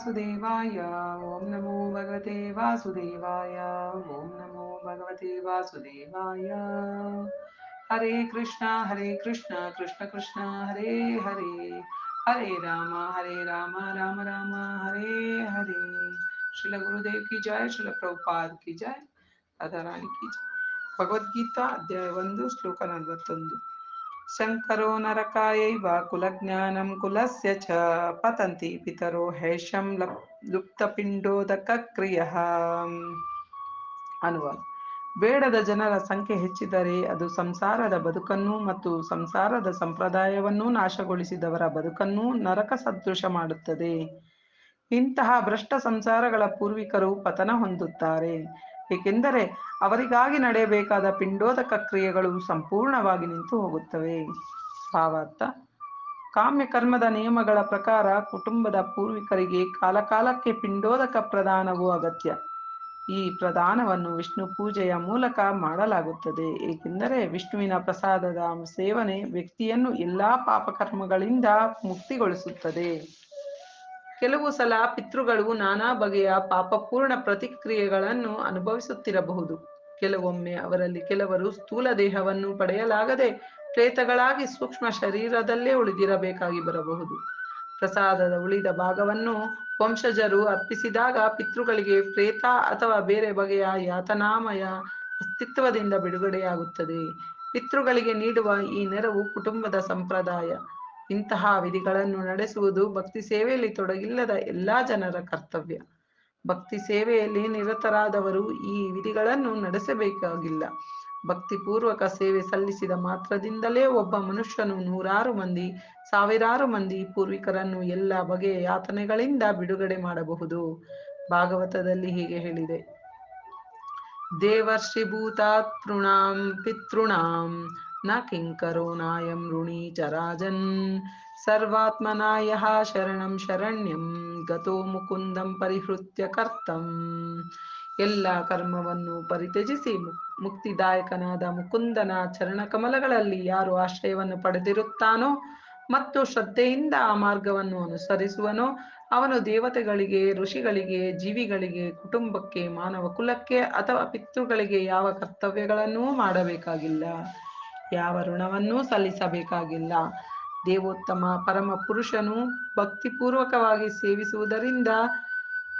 ವಾಸುದೇವಾಯ ಓಂ ನಮೋ ಭಗವತೆ ವಾಸುದೇವಾಯ ಓಂ ನಮೋ ಭಗವತೆ ವಾಸುದೇವಾಯ ಹರೇ ಕೃಷ್ಣ ಹರೇ ಕೃಷ್ಣ ಕೃಷ್ಣ ಕೃಷ್ಣ ಹರೇ ಹರೇ ಹರೇ ರಾಮ ಹರೇ ರಾಮ ರಾಮ ರಾಮ ಹರೇ ಹರೇ ಶ್ರೀಲ ಗುರುದೇವ್ ಕಿ ಜಯ ಶ್ರೀಲ ಪ್ರಭುಪಾದ್ ಕಿ ಜಯ ರಾಧಾರಾಣಿ ಕಿ ಜಯ ಭಗವದ್ಗೀತಾ ಅಧ್ಯಾಯ ಒಂದು ಶ್ಲೋಕ ನಲವತ್ತೊಂದು ಶಂಕರೋ ನರಕಾಯೈವ ಕುಲಜ್ಞಾನಂ ಕುಲಸ್ಯ ಚ ಪತಂತಿ ಪಿತರೋ ಹೇಷಂ ಲಪ್ ಲುಪ್ತಪಿಂಡೋದಕ ಕ್ರಿಯ ಅನುವಾದ ಬೇಡದ ಜನರ ಸಂಖ್ಯೆ ಹೆಚ್ಚಿದರೆ ಅದು ಸಂಸಾರದ ಬದುಕನ್ನು ಮತ್ತು ಸಂಸಾರದ ಸಂಪ್ರದಾಯವನ್ನೂ ನಾಶಗೊಳಿಸಿದವರ ಬದುಕನ್ನು ನರಕ ಸದೃಶ ಮಾಡುತ್ತದೆ. ಇಂತಹ ಭ್ರಷ್ಟ ಸಂಸಾರಗಳ ಪೂರ್ವಿಕರು ಪತನ ಹೊಂದುತ್ತಾರೆ. ಏಕೆಂದರೆ ಅವರಿಗಾಗಿ ನಡೆಯಬೇಕಾದ ಪಿಂಡೋದಕ ಕ್ರಿಯೆಗಳು ಸಂಪೂರ್ಣವಾಗಿ ನಿಂತು ಹೋಗುತ್ತವೆ. ಭಾವಾರ್ಥ ಕಾಮ್ಯ ಕರ್ಮದ ನಿಯಮಗಳ ಪ್ರಕಾರ ಕುಟುಂಬದ ಪೂರ್ವಿಕರಿಗೆ ಕಾಲಕಾಲಕ್ಕೆ ಪಿಂಡೋದಕ ಪ್ರದಾನವು ಅಗತ್ಯ. ಈ ಪ್ರದಾನವನ್ನು ವಿಷ್ಣು ಪೂಜೆಯ ಮೂಲಕ ಮಾಡಲಾಗುತ್ತದೆ. ಏಕೆಂದರೆ ವಿಷ್ಣುವಿನ ಪ್ರಸಾದದ ಸೇವನೆ ವ್ಯಕ್ತಿಯನ್ನು ಎಲ್ಲಾ ಪಾಪಕರ್ಮಗಳಿಂದ ಮುಕ್ತಿಗೊಳಿಸುತ್ತದೆ. ಕೆಲವು ಸಲ ಪಿತೃಗಳು ನಾನಾ ಬಗೆಯ ಪಾಪಪೂರ್ಣ ಪ್ರತಿಕ್ರಿಯೆಗಳನ್ನು ಅನುಭವಿಸುತ್ತಿರಬಹುದು. ಕೆಲವೊಮ್ಮೆ ಅವರಲ್ಲಿ ಕೆಲವರು ಸ್ಥೂಲ ದೇಹವನ್ನು ಪಡೆಯಲಾಗದೆ ಪ್ರೇತಗಳಾಗಿ ಸೂಕ್ಷ್ಮ ಶರೀರದಲ್ಲೇ ಉಳಿದಿರಬೇಕಾಗಿ ಬರಬಹುದು. ಪ್ರಸಾದದ ಉಳಿದ ಭಾಗವನ್ನು ವಂಶಜರು ಅರ್ಪಿಸಿದಾಗ ಪಿತೃಗಳಿಗೆ ಪ್ರೇತ ಅಥವಾ ಬೇರೆ ಬಗೆಯ ಯಾತನಾಮಯ ಅಸ್ತಿತ್ವದಿಂದ ಬಿಡುಗಡೆಯಾಗುತ್ತದೆ. ಪಿತೃಗಳಿಗೆ ನೀಡುವ ಈ ನೆರವು ಕುಟುಂಬದ ಸಂಪ್ರದಾಯ. ಇಂತಹ ವಿಧಿಗಳನ್ನು ನಡೆಸುವುದು ಭಕ್ತಿ ಸೇವೆಯಲ್ಲಿ ತೊಡಗಿಲ್ಲದ ಎಲ್ಲಾ ಜನರ ಕರ್ತವ್ಯ. ಭಕ್ತಿ ಸೇವೆಯಲ್ಲಿ ನಿರತರಾದವರು ಈ ವಿಧಿಗಳನ್ನು ನಡೆಸಬೇಕಾಗಿಲ್ಲ. ಭಕ್ತಿಪೂರ್ವಕ ಸೇವೆ ಸಲ್ಲಿಸಿದ ಮಾತ್ರದಿಂದಲೇ ಒಬ್ಬ ಮನುಷ್ಯನು ನೂರಾರು ಮಂದಿ, ಸಾವಿರಾರು ಮಂದಿ ಪೂರ್ವಿಕರನ್ನು ಎಲ್ಲ ಬಗೆಯ ಯಾತನೆಗಳಿಂದ ಬಿಡುಗಡೆ ಮಾಡಬಹುದು. ಭಾಗವತದಲ್ಲಿ ಹೀಗೆ ಹೇಳಿದೆ. ದೇವರ್ಷಿಭೂತಾತೃಣಾಂ ಪಿತೃಣಾಂ ನ ಕಿಂಕರೋ ನಾಯಂ ಋಣಿ ಚರಾಜನ್ ಸರ್ವಾತ್ಮನಾಯ ಶರಣಂ ಶರಣ್ಯಂ ಗತೋ ಮುಕುಂದಂ ಪರಿಹೃತ್ಯ ಕರ್ತಂ ಎಲ್ಲ ಕರ್ಮವನ್ನು ಪರಿತ್ಯಜಿಸಿ ಮುಕ್ತಿದಾಯಕನಾದ ಮುಕುಂದನ ಚರಣಕಮಲಗಳಲ್ಲಿ ಯಾರು ಆಶ್ರಯವನ್ನು ಪಡೆದಿರುತ್ತಾನೋ ಮತ್ತು ಶ್ರದ್ಧೆಯಿಂದ ಆ ಮಾರ್ಗವನ್ನು ಅನುಸರಿಸುವನೋ ಅವನು ದೇವತೆಗಳಿಗೆ ಋಷಿಗಳಿಗೆ ಜೀವಿಗಳಿಗೆ ಕುಟುಂಬಕ್ಕೆ ಮಾನವ ಕುಲಕ್ಕೆ ಅಥವಾ ಪಿತೃಗಳಿಗೆ ಯಾವ ಕರ್ತವ್ಯಗಳನ್ನೂ ಮಾಡಬೇಕಾಗಿಲ್ಲ ಯಾವ ಋಣವನ್ನೂ ಸಲ್ಲಿಸಬೇಕಾಗಿಲ್ಲ. ದೇವೋತ್ತಮ ಪರಮ ಪುರುಷನು ಭಕ್ತಿಪೂರ್ವಕವಾಗಿ ಸೇವಿಸುವುದರಿಂದ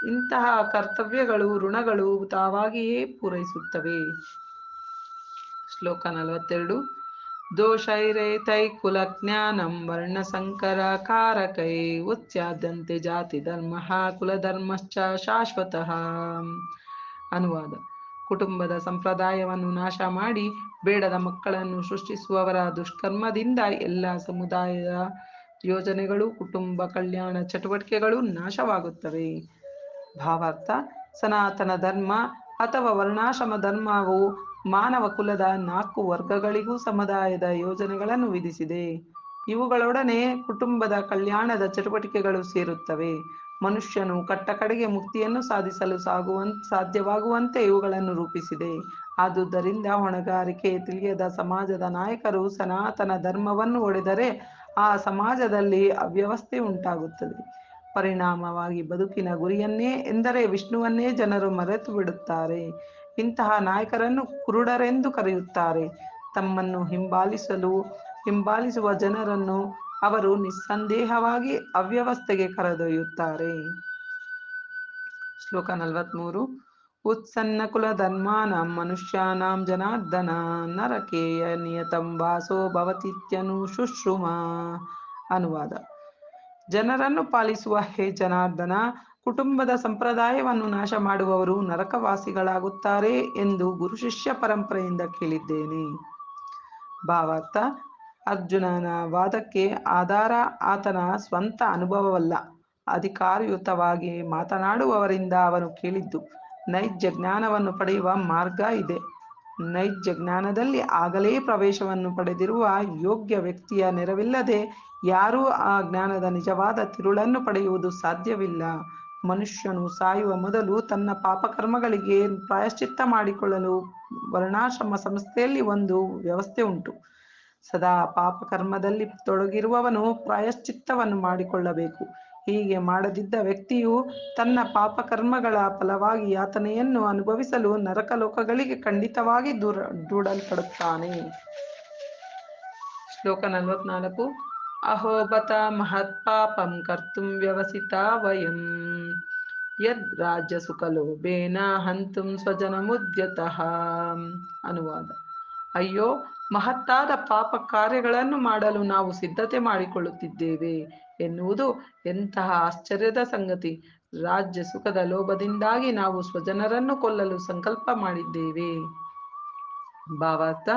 ಇಂತಹ ಕರ್ತವ್ಯಗಳು, ಋಣಗಳು ತಾವಾಗಿಯೇ ಪೂರೈಸುತ್ತವೆ. ಶ್ಲೋಕ ನಲವತ್ತೆರಡು. ದೋಷೈರೇತೈ ವರ್ಣ ಸಂಕರ ಕಾರಕೈ ಉಚ್ಚಾದಂತೆ ಜಾತಿ ಧರ್ಮ ಕುಲಧರ್ಮಶ್ಚ ಶಾಶ್ವತಃ. ಅನುವಾದ. ಕುಟುಂಬದ ಸಂಪ್ರದಾಯವನ್ನು ನಾಶ ಮಾಡಿ ಬೇಡದ ಮಕ್ಕಳನ್ನು ಸೃಷ್ಟಿಸುವವರ ದುಷ್ಕರ್ಮದಿಂದ ಎಲ್ಲ ಸಮುದಾಯದ ಯೋಜನೆಗಳು, ಕುಟುಂಬ ಕಲ್ಯಾಣ ಚಟುವಟಿಕೆಗಳು ನಾಶವಾಗುತ್ತವೆ. ಭಾವಾರ್ಥ, ಸನಾತನ ಧರ್ಮ ಅಥವಾ ವರ್ಣಾಶ್ರಮ ಧರ್ಮವು ಮಾನವ ಕುಲದ ನಾಲ್ಕು ವರ್ಗಗಳಿಗೂ ಸಮುದಾಯದ ಯೋಜನೆಗಳನ್ನು ವಿಧಿಸಿದೆ. ಇವುಗಳೊಡನೆ ಕುಟುಂಬದ ಕಲ್ಯಾಣದ ಚಟುವಟಿಕೆಗಳು ಸೇರುತ್ತವೆ. ಮನುಷ್ಯನು ಕಟ್ಟಕಡೆಗೆ ಮುಕ್ತಿಯನ್ನು ಸಾಧಿಸಲು ಸಾಗುವ, ಸಾಧ್ಯವಾಗುವಂತೆ ಇವುಗಳನ್ನು ರೂಪಿಸಿದೆ. ಆದುದರಿಂದ ಹೊಣೆಗಾರಿಕೆ ತಿಳಿಯದ ಸಮಾಜದ ನಾಯಕರು ಸನಾತನ ಧರ್ಮವನ್ನು ಒಡೆದರೆ ಆ ಸಮಾಜದಲ್ಲಿ ಅವ್ಯವಸ್ಥೆ ಉಂಟಾಗುತ್ತದೆ. ಪರಿಣಾಮವಾಗಿ ಬದುಕಿನ ಗುರಿಯನ್ನೇ ಎಂದರೆ ವಿಷ್ಣುವನ್ನೇ ಜನರು ಮರೆತು ಬಿಡುತ್ತಾರೆ. ಇಂತಹ ನಾಯಕರನ್ನು ಕುರುಡರೆಂದು ಕರೆಯುತ್ತಾರೆ. ತಮ್ಮನ್ನು ಹಿಂಬಾಲಿಸಲು, ಹಿಂಬಾಲಿಸುವ ಜನರನ್ನು ಅವರು ನಿಸ್ಸಂದೇಹವಾಗಿ ಅವ್ಯವಸ್ಥೆಗೆ ಕರೆದೊಯ್ಯುತ್ತಾರೆ. ಶ್ಲೋಕ ನಲವತ್ಮೂರು. ಕುಲಧರ್ಮಾನಾಂ ಮನುಷ್ಯಾನಾಂ ಜನಾರ್ದನ ನರಕೇಯ ನಿಯತಂ ವಾಸೋ ಭವತಿತ್ಯನು ಶುಶ್ರುಮ ಅನುವಾದ ಜನರನ್ನು ಪಾಲಿಸುವ ಹೇ ಜನಾರ್ದನ, ಕುಟುಂಬದ ಸಂಪ್ರದಾಯವನ್ನು ನಾಶ ಮಾಡುವವರು ನರಕವಾಸಿಗಳಾಗುತ್ತಾರೆ ಎಂದು ಗುರು ಶಿಷ್ಯ ಪರಂಪರೆಯಿಂದ ಕೇಳಿದ್ದೇನೆ. ಭಾವಾರ್ಥ, ಅರ್ಜುನನ ವಾದಕ್ಕೆ ಆಧಾರ ಆತನ ಸ್ವಂತ ಅನುಭವವಲ್ಲ, ಅಧಿಕಾರಯುತವಾಗಿ ಮಾತನಾಡುವವರಿಂದ ಅವನು ಕೇಳಿದ್ದು ನೈಜ ಜ್ಞಾನವನ್ನು ಪಡೆಯುವ ಮಾರ್ಗ ಇದೆ. ನೈಜ ಜ್ಞಾನದಲ್ಲಿ ಆಗಲೇ ಪ್ರವೇಶವನ್ನು ಪಡೆದಿರುವ ಯೋಗ್ಯ ವ್ಯಕ್ತಿಯ ನೆರವಿಲ್ಲದೆ ಯಾರೂ ಆ ಜ್ಞಾನದ ನಿಜವಾದ ತಿರುಳನ್ನು ಪಡೆಯುವುದು ಸಾಧ್ಯವಿಲ್ಲ. ಮನುಷ್ಯನು ಸಾಯುವ ಮೊದಲು ತನ್ನ ಪಾಪಕರ್ಮಗಳಿಗೆ ಪ್ರಾಯಶ್ಚಿತ್ತ ಮಾಡಿಕೊಳ್ಳಲು ವರ್ಣಾಶ್ರಮ ಸಂಸ್ಥೆಯಲ್ಲಿ ಒಂದು ವ್ಯವಸ್ಥೆ ಉಂಟು. ಸದಾ ಪಾಪಕರ್ಮದಲ್ಲಿ ತೊಡಗಿರುವವನು ಪ್ರಾಯಶ್ಚಿತ್ತವನ್ನು ಮಾಡಿಕೊಳ್ಳಬೇಕು. ಹೀಗೆ ಮಾಡದಿದ್ದ ವ್ಯಕ್ತಿಯು ತನ್ನ ಪಾಪಕರ್ಮಗಳ ಫಲವಾಗಿ ಯಾತನೆಯನ್ನು ಅನುಭವಿಸಲು ನರಕಲೋಕಗಳಿಗೆ ಖಂಡಿತವಾಗಿ ದೂರ, ದೂಡಲ್ಪಡುತ್ತಾನೆ. ಶ್ಲೋಕ ನಲವತ್ನಾಲ್ಕು. ಅಹೋಬತ ಮಹತ್ಪಾಪಂ ಕರ್ತು ವ್ಯವಸಿತ ವಯಂ. ಯದ್ ರಾಜ್ಯ ಸುಖಲೋಭೇನ ಹಂತುಂ ಸ್ವಜನಮುದ್ಯತಃ. ಅನುವಾದ. ಅಯ್ಯೋ, ಮಹತ್ತಾದ ಪಾಪ ಕಾರ್ಯಗಳನ್ನು ಮಾಡಲು ನಾವು ಸಿದ್ಧತೆ ಮಾಡಿಕೊಳ್ಳುತ್ತಿದ್ದೇವೆ. ಎನ್ನುವುದು ಎಂತಹ ಆಶ್ಚರ್ಯದ ಸಂಗತಿ. ರಾಜ್ಯ ಸುಖದ ಲೋಭದಿಂದಾಗಿ ನಾವು ಸ್ವಜನರನ್ನು ಕೊಲ್ಲಲು ಸಂಕಲ್ಪ ಮಾಡಿದ್ದೇವೆ. ಭಾವಾರ್ಥ,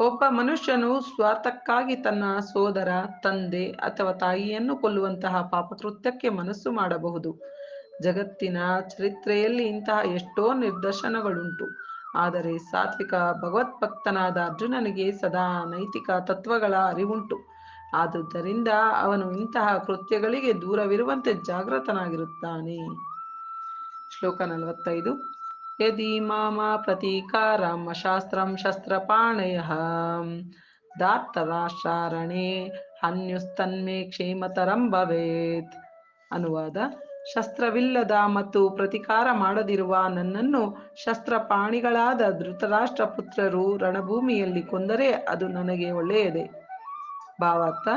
ಒಬ್ಬ ಮನುಷ್ಯನು ಸ್ವಾರ್ಥಕ್ಕಾಗಿ ತನ್ನ ಸೋದರ, ತಂದೆ ಅಥವಾ ತಾಯಿಯನ್ನು ಕೊಲ್ಲುವಂತಹ ಪಾಪಕೃತ್ಯಕ್ಕೆ ಮನಸ್ಸು ಮಾಡಬಹುದು. ಜಗತ್ತಿನ ಚರಿತ್ರೆಯಲ್ಲಿ ಇಂತಹ ಎಷ್ಟೋ ನಿದರ್ಶನಗಳುಂಟು ಆದರೆ ಸಾತ್ವಿಕ ಭಗವತ್ಭಕ್ತನಾದ ಅರ್ಜುನನಿಗೆ ಸದಾ ನೈತಿಕ ತತ್ವಗಳ ಅರಿವುಂಟು. ಆದುದರಿಂದ ಅವನು ಇಂತಹ ಕೃತ್ಯಗಳಿಗೆ ದೂರವಿರುವಂತೆ ಜಾಗೃತನಾಗಿರುತ್ತಾನೆ ಶ್ಲೋಕ ನಲವತ್ತೈದು. ಯದಿ ಮಾಮ ಪ್ರತೀಕಾರಂ ಶಾಸ್ತ್ರಂ ಶಸ್ತ್ರಪಾಣಯ. ದಾರ್ತರಾಷ್ಟ್ರಾರಣೆ ಹನ್ಯುಸ್ತನ್ಮೇ ಕ್ಷೇಮತರಂ ಭವೇತ್. ಅನುವಾದ. ಶಸ್ತ್ರವಿಲ್ಲದ ಮತ್ತು ಪ್ರತಿಕಾರ ಮಾಡದಿರುವ ನನ್ನನ್ನು ಶಸ್ತ್ರಪಾಣಿಗಳಾದ ಧೃತರಾಷ್ಟ್ರ ಪುತ್ರರು ರಣಭೂಮಿಯಲ್ಲಿ ಕೊಂದರೆ ಅದು ನನಗೆ ಒಳ್ಳೆಯದೇ. ಭಾವಾರ್ಥ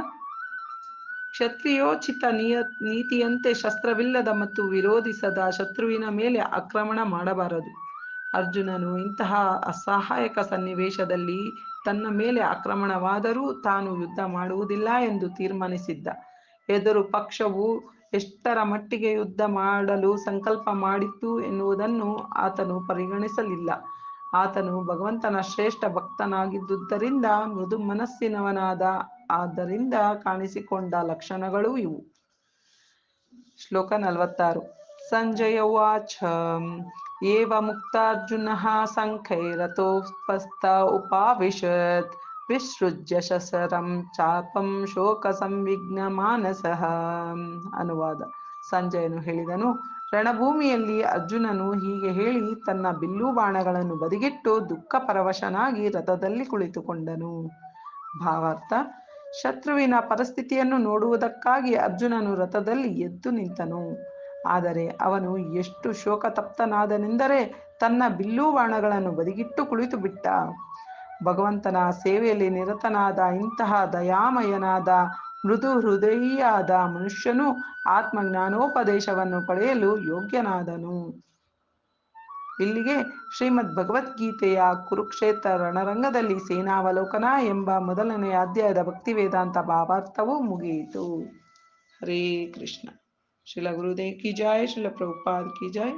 ಕ್ಷತ್ರಿಯೋಚಿತ ನಿಯ, ನೀತಿಯಂತೆ ಶಸ್ತ್ರವಿಲ್ಲದ ಮತ್ತು ವಿರೋಧಿಸದ ಶತ್ರುವಿನ ಮೇಲೆ ಆಕ್ರಮಣ ಮಾಡಬಾರದು. ಅರ್ಜುನನು ಇಂತಹ ಅಸಹಾಯಕ ಸನ್ನಿವೇಶದಲ್ಲಿ ತನ್ನ ಮೇಲೆ ಆಕ್ರಮಣವಾದರೂ ತಾನು ಯುದ್ಧ ಮಾಡುವುದಿಲ್ಲ ಎಂದು ತೀರ್ಮಾನಿಸಿದ್ದ. ಎದುರು ಪಕ್ಷವು ಎಷ್ಟರ ಮಟ್ಟಿಗೆ ಯುದ್ಧ ಮಾಡಲು ಸಂಕಲ್ಪ ಮಾಡಿತ್ತು ಎನ್ನುವುದನ್ನು ಆತನು ಪರಿಗಣಿಸಲಿಲ್ಲ. ಆತನು ಭಗವಂತನ ಶ್ರೇಷ್ಠ ಭಕ್ತನಾಗಿದ್ದುದರಿಂದ ಮೃದು ಮನಸ್ಸಿನವನಾದ ಆದ್ದರಿಂದ ಕಾಣಿಸಿಕೊಂಡ ಲಕ್ಷಣಗಳು ಇವು. ಶ್ಲೋಕ ನಲವತ್ತಾರು. ಸಂಜಯ ವಾಚ. ಏವ ಮುಕ್ತಾರ್ಜುನ ಸಂಖ್ಯೈರಥೋಪಸ್ಥ ಉಪಾವಿಶತ್. ವಿಸೃಜ್ಯ ಶಸರಂ ಚಾಪಂ ಶೋಕ ಸಂವಿಘ್ನ ಮಾನಸಃ. ಅನುವಾದ. ಸಂಜಯನು ಹೇಳಿದನು, ರಣಭೂಮಿಯಲ್ಲಿ ಅರ್ಜುನನು ಹೀಗೆ ಹೇಳಿ ತನ್ನ ಬಿಲ್ಲು ಬಾಣಗಳನ್ನು ಬದಿಗಿಟ್ಟು ದುಃಖ ಪರವಶನಾಗಿ ರಥದಲ್ಲಿ ಕುಳಿತುಕೊಂಡನು. ಭಾವಾರ್ಥ. ಶತ್ರುವಿನ ಪರಿಸ್ಥಿತಿಯನ್ನು ನೋಡುವುದಕ್ಕಾಗಿ ಅರ್ಜುನನು ರಥದಲ್ಲಿ ಎದ್ದು ನಿಂತನು. ಆದರೆ ಅವನು ಎಷ್ಟು ಶೋಕತಪ್ತನಾದನೆಂದರೆ ತನ್ನ ಬಿಲ್ಲು ಬಾಣಗಳನ್ನು ಬದಿಗಿಟ್ಟು ಕುಳಿತು ಬಿಟ್ಟ. ಭಗವಂತನ ಸೇವೆಯಲ್ಲಿ ನಿರತನಾದ ಇಂತಹ ದಯಾಮಯನಾದ, ಮೃದು ಹೃದಯಿಯಾದ ಮನುಷ್ಯನು ಆತ್ಮಜ್ಞಾನೋಪದೇಶವನ್ನು ಪಡೆಯಲು ಯೋಗ್ಯನಾದನು. ಇಲ್ಲಿಗೆ ಶ್ರೀಮದ್ ಭಗವದ್ಗೀತೆಯ ಕುರುಕ್ಷೇತ್ರ ರಣರಂಗದಲ್ಲಿ ಸೇನಾವಲೋಕನ ಎಂಬ ಮೊದಲನೆಯ ಅಧ್ಯಾಯದ ಭಕ್ತಿ ವೇದಾಂತ ಭಾವಾರ್ಥವು ಮುಗಿಯಿತು. ಹರೇ ಕೃಷ್ಣ. ಶಿಲ ಗುರುದೇವ್ ಕಿ ಜಾಯ್ ಶಿಲ ಪ್ರಭುಪಾದ್ ಕಿ ಜಾಯ್